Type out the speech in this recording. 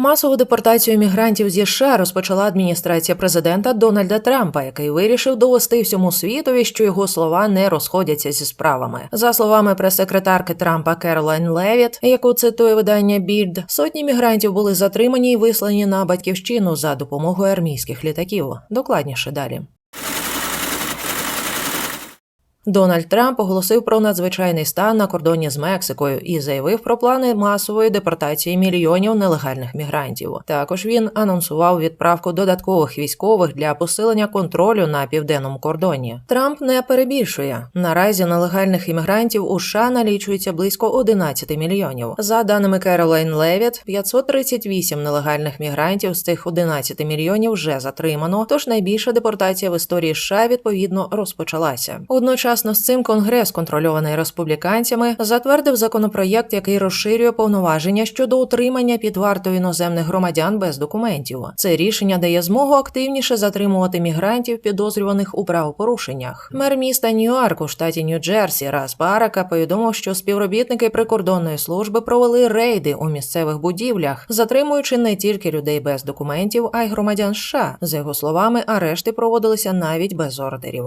Масову депортацію мігрантів зі США розпочала адміністрація президента Дональда Трампа, який вирішив довести всьому світові, що його слова не розходяться зі справами. За словами прес-секретарки Трампа Керолайн Левіт, яку цитує видання Більд, сотні мігрантів були затримані і вислані на батьківщину за допомогою армійських літаків. Докладніше далі. Дональд Трамп оголосив про надзвичайний стан на кордоні з Мексикою і заявив про плани масової депортації мільйонів нелегальних мігрантів. Також він анонсував відправку додаткових військових для посилення контролю на південному кордоні. Трамп не перебільшує наразі нелегальних іммігрантів у США налічується близько 11 мільйонів. За даними Керолайн Левіт, 538 нелегальних мігрантів з цих 11 мільйонів вже затримано. Тож найбільша депортація в історії США відповідно розпочалася. Одночасно з цим Конгрес, контрольований республіканцями, затвердив законопроєкт, який розширює повноваження щодо утримання під вартою іноземних громадян без документів. Це рішення дає змогу активніше затримувати мігрантів, підозрюваних у правопорушеннях. Мер міста Нью-Йорк у штаті Нью-Джерсі Раз Барака повідомив, що співробітники прикордонної служби провели рейди у місцевих будівлях, затримуючи не тільки людей без документів, а й громадян США. За його словами, арешти проводилися навіть без ордерів.